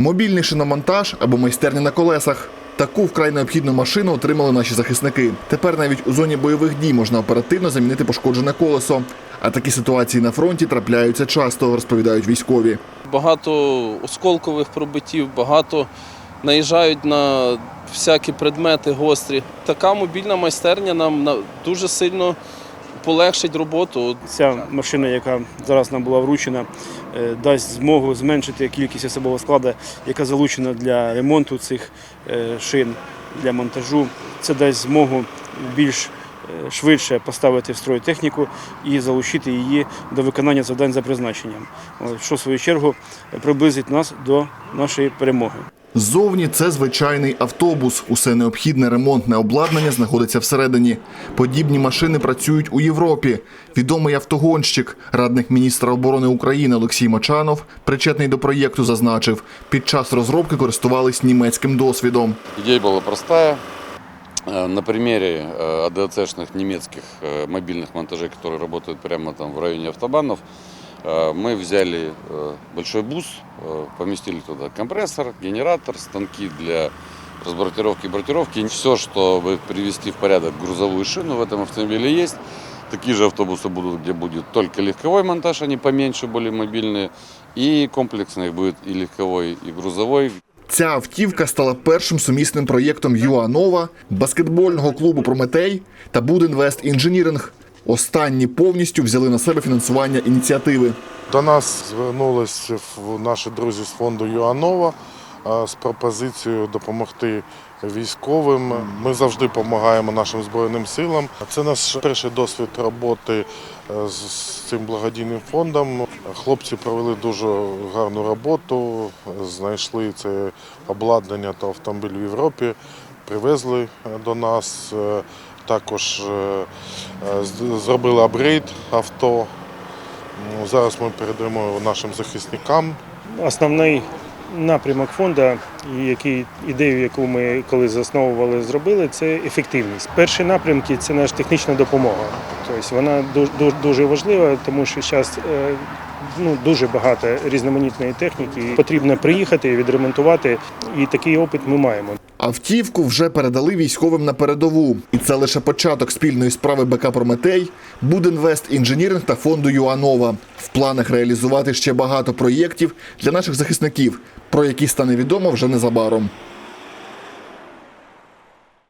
Мобільний шиномонтаж або майстерня на колесах. Таку вкрай необхідну машину отримали наші захисники. Тепер навіть у зоні бойових дій можна оперативно замінити пошкоджене колесо. А такі ситуації на фронті трапляються часто, розповідають військові. Багато осколкових пробиттів, багато наїжджають на всякі предмети гострі. Така мобільна майстерня нам на- дуже сильно полегшить роботу. Ця машина, яка зараз нам була вручена, е, дасть змогу зменшити кількість особового складу, яка залучена для ремонту цих е, шин, для монтажу. Це дасть змогу більш е, швидше поставити в строй техніку і залучити її до виконання завдань за призначенням, що в свою чергу приблизить нас до нашої перемоги. Ззовні це звичайний автобус. Усе необхідне ремонтне обладнання знаходиться всередині. Подібні машини працюють у Європі. Відомий автогонщик, радник міністра оборони України Олексій Мочанов, причетний до проєкту, зазначив, під час розробки користувались німецьким досвідом. Идея была простая. Э, На примере э, АДАЦ-шных немецких э, мобильных монтажей, которые работают прямо там в районе автобанов, э, мы взяли э, большой бус, э, поместили туда компрессор, генератор, станки для разбортировки и бортировки. Все, чтобы привести в порядок грузовую шину в этом автомобиле есть. Такие же автобусы будут, где будет только легковой монтаж, они поменьше, более мобильные. И комплексный их будет и легковой, и грузовой. Ця автівка стала першим сумісним проєктом ЮАНОВА, баскетбольного клубу Прометей та Будінвест Інженіринг. Останні повністю взяли на себе фінансування ініціативи. До нас звернулись в- наші друзі з фонду ЮАНОВА з пропозицією допомогти військовим. Ми завжди допомагаємо нашим збройним силам. Це наш перший досвід роботи е, з цим благодійним фондом. Хлопці провели дуже гарну роботу, знайшли це обладнання та автомобіль в Європі, привезли е, до нас. Е, Також е, е, зробили апгрейд авто. Ну, Зараз ми передаємо нашим захисникам. Основний напрямок фонду, який ідею, яку ми коли засновували, зробили, це ефективність. Перші напрямки це наша технічна допомога. Тобто вона ду- ду- дуже важлива, тому що зараз ну, дуже багато різноманітної техніки. Потрібно приїхати, відремонтувати, і такий опит ми маємо. Автівку вже передали військовим на передову. І це лише початок спільної справи БК Прометей, Будинвест Інженіринг та фонду ЮАНОВА. В планах реалізувати ще багато проєктів для наших захисників, про які стане відомо вже незабаром.